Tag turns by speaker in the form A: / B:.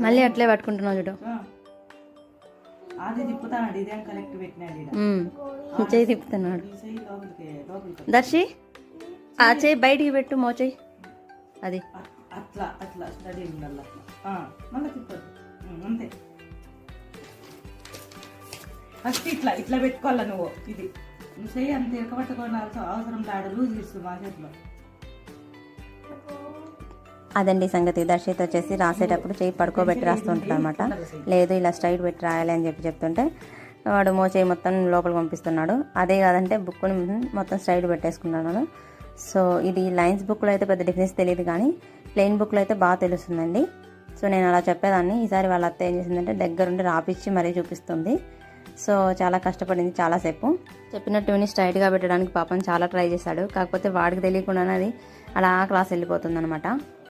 A: మళ్ళీ అట్లే పట్టుకుంటున్నావు చూడు.
B: అది తిప్పుతాడు ఇదేం పెట్టినాడు.
A: చెయ్యి తిప్పుతున్నాడు. దర్శి ఆ చెయ్యి బయటికి పెట్టు మో చెయ్యి. అది.
B: అట్- అట్లా అట్లా స్టడీ మళ్ళీ తిప్పదు. అంతే. ఫస్ట్ ఇట్లా ఇట్లా పెట్టుకోవాలా నువ్వు? ఇది. నువ్వు చెయ్యి అంత ఇరకబట్టుకోవాల్సిన అవసరం లాడు లూజ్ తీసుకో మా చేతిలో.
A: అదండి సంగతి. దర్శిత్ వచ్చేసి రాసేటప్పుడు చేయి పడుకోబెట్టి రాస్తుంటాడు అనమాట లేదు ఇలా స్ట్రైట్ పెట్టి రాయాలి అని చెప్పి చెప్తుంటే వాడు మోచేయి మొత్తం లోపలికి పంపిస్తున్నాడు. అదే కాదంటే బుక్ని మొత్తం స్ట్రైట్ పెట్టేసుకున్నాను సో ఇది లైన్స్ బుక్లో అయితే పెద్ద డిఫరెన్స్ తెలియదు కానీ ప్లెయిన్ బుక్లో అయితే బాగా తెలుస్తుందండి. సో నేను అలా చెప్పేదాన్ని. ఈసారి వాళ్ళ అత్త ఏం చేసిందంటే దగ్గరుండి రాపిచ్చి మరీ చూపిస్తుంది. సో చాలా కష్టపడింది చాలాసేపు చెప్పినట్టు విని స్ట్రైట్గా పెట్టడానికి పాపం చాలా ట్రై చేశాడు. కాకపోతే వాడికి తెలియకుండానే అది అలా క్లాస్ వెళ్ళిపోతుంది